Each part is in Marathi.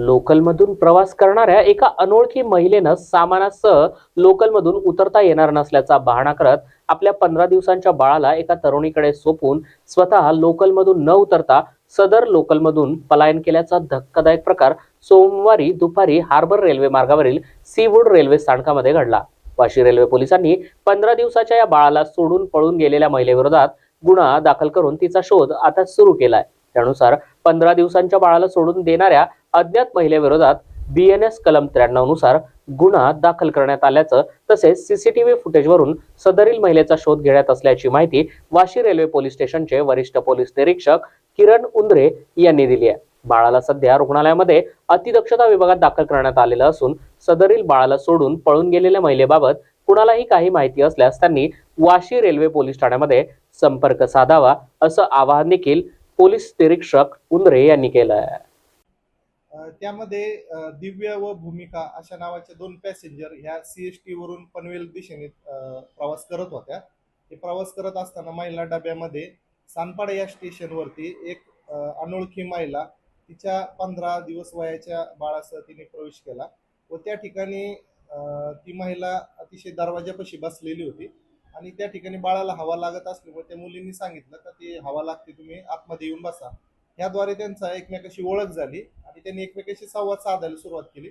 लोकलमधून प्रवास करणाऱ्या एका अनोळखी महिलेनं सामानासह लोकलमधून उतरता येणार नसल्याचा बहाणा करत आपल्या पंधरा दिवसांच्या बाळाला एका तरुणीकडे सोपून स्वतः लोकलमधून न उतरता सदर लोकलमधून पलायन केल्याचा धक्कादायक प्रकार सोमवारी दुपारी हार्बर रेल्वे मार्गावरील सीवूड रेल्वे स्थानकामध्ये घडला. वाशी रेल्वे पोलिसांनी पंधरा दिवसाच्या या बाळाला सोडून पळून गेलेल्या महिलेविरोधात गुन्हा दाखल करून तिचा शोध आता सुरू केलाय. त्यानुसार पंधरा दिवसांच्या बाळाला सोडून देणाऱ्या अज्ञात महिलेविरोधात बीएनएस कलम त्र्याण्णवनुसार गुन्हा दाखल करण्यात आल्याचं तसेच सीसीटीव्ही फुटेजवरून सदरील महिलेचा शोध घेण्यात असल्याची माहिती वाशी रेल्वे पोलीस स्टेशनचे वरिष्ठ पोलीस निरीक्षक किरण उंद्रे यांनी दिली आहे. बाळाला सध्या रुग्णालयामध्ये अतिदक्षता विभागात दाखल करण्यात आलेलं असून सदरील बाळाला सोडून पळून गेलेल्या महिलेबाबत कुणालाही काही माहिती असल्यास त्यांनी वाशी रेल्वे पोलीस ठाण्यामध्ये संपर्क साधावा असं आवाहन देखील पोलीस निरीक्षक उंद्रे यांनी केलं आहे त्यामध्ये दिव्य व भूमिका अशा नावाच्या दोन पॅसेंजर ह्या सी एस टी वरून पनवेल दिशेने प्रवास करत होत्या. ते प्रवास करत असताना महिला डब्यामध्ये सानपाडा या स्टेशनवरती एक अनोळखी महिला तिच्या पंधरा दिवस वयाच्या बाळासह तिने प्रवेश केला व त्या ठिकाणी ती महिला अतिशय दरवाजापाशी बसलेली होती. आणि त्या ठिकाणी बाळाला हवा लागत असल्यामुळे त्या मुलींनी सांगितलं का ती हवा लागते तुम्ही आतमध्ये येऊन बसा. ह्याद्वारे त्यांचा एकमेकाशी ओळख झाली आणि त्यांनी एकमेकाशी संवाद साधायला सुरुवात केली.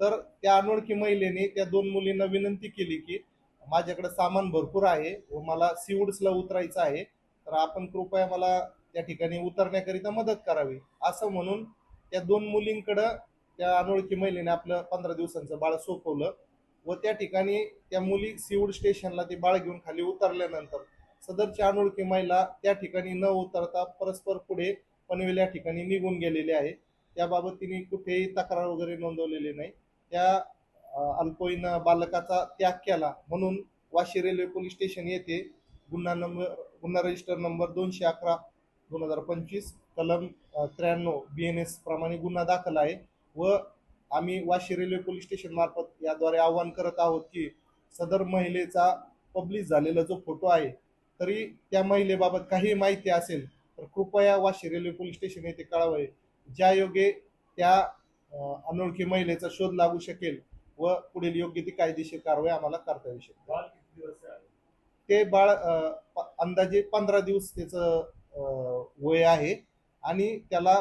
तर त्या अनोळखी महिलेने त्या दोन मुलींना विनंती केली की माझ्याकडे सामान भरपूर आहे व मला सीवूड्सला उतरायचं आहे. तर आपण कृपया मला त्या ठिकाणी उतरण्याकरिता मदत करावी. असं म्हणून त्या दोन मुलींकडं त्या अनोळखी महिलेने आपलं पंधरा दिवसांचं बाळ सोपवलं. व त्या ठिकाणी त्या मुली सिवूड स्टेशनला ते बाळ घेऊन खाली उतरल्यानंतर सदरच्या अनोळखी महिला त्या ठिकाणी न उतरता परस्पर पुढे पनवेल या ठिकाणी निघून गेलेले आहे. त्याबाबत तिने कुठेही तक्रार वगैरे नोंदवलेली नाही. त्या अ, अल्पवयीन बालकाचा त्याग केला म्हणून वाशी रेल्वे पोलीस स्टेशन येथे गुन्हा नंबर गुन्हा रजिस्टर नंबर दोनशे अकरा दोन हजार पंचवीस कलम त्र्याण्णव बी एन एस प्रमाणे गुन्हा दाखल आहे व आम्ही वाशी रेल्वे पोलीस स्टेशन मार्फत याद्वारे आवाहन करत आहोत की सदर महिलेचा पब्लिश झालेला जो फोटो आहे तरी त्या महिलेबाबत काही माहिती असेल तर कृपया वाशी रेल्वे पोलीस स्टेशन येथे कळावे ज्या योगे त्या अनोळखी महिलेचा शोध लागू शकेल व पुढील योग्य ती कायदेशीर कारवाई आम्हाला करता येऊ शकेल ते बाळ अंदाजे पंधरा दिवस त्याचं वय आहे आणि त्याला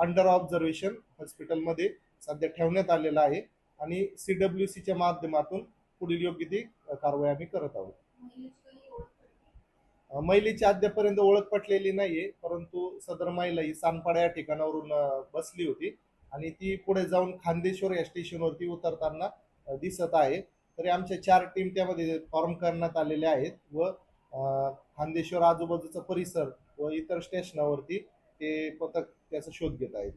अंडर ऑब्झर्वेशन हॉस्पिटलमध्ये सध्या ठेवण्यात आलेलं आहे आणि सी डब्ल्यू सीच्या माध्यमातून पुढील योग्य ती कारवाई आम्ही करत आहोत. महिलेची अद्यापर्यंत ओळख पटलेली नाहीये परंतु सदर महिला ही सानपाडा या ठिकाणावरून बसली होती आणि ती पुढे जाऊन खांदेश्वर या स्टेशनवरती उतरताना दिसत आहे. तरी आमच्या चार टीम त्यामध्ये फॉर्म करण्यात आलेल्या आहेत व खांदेश्वर आजूबाजूचा परिसर व इतर स्टेशनावरती ते पथक त्याचा शोध घेत आहेत.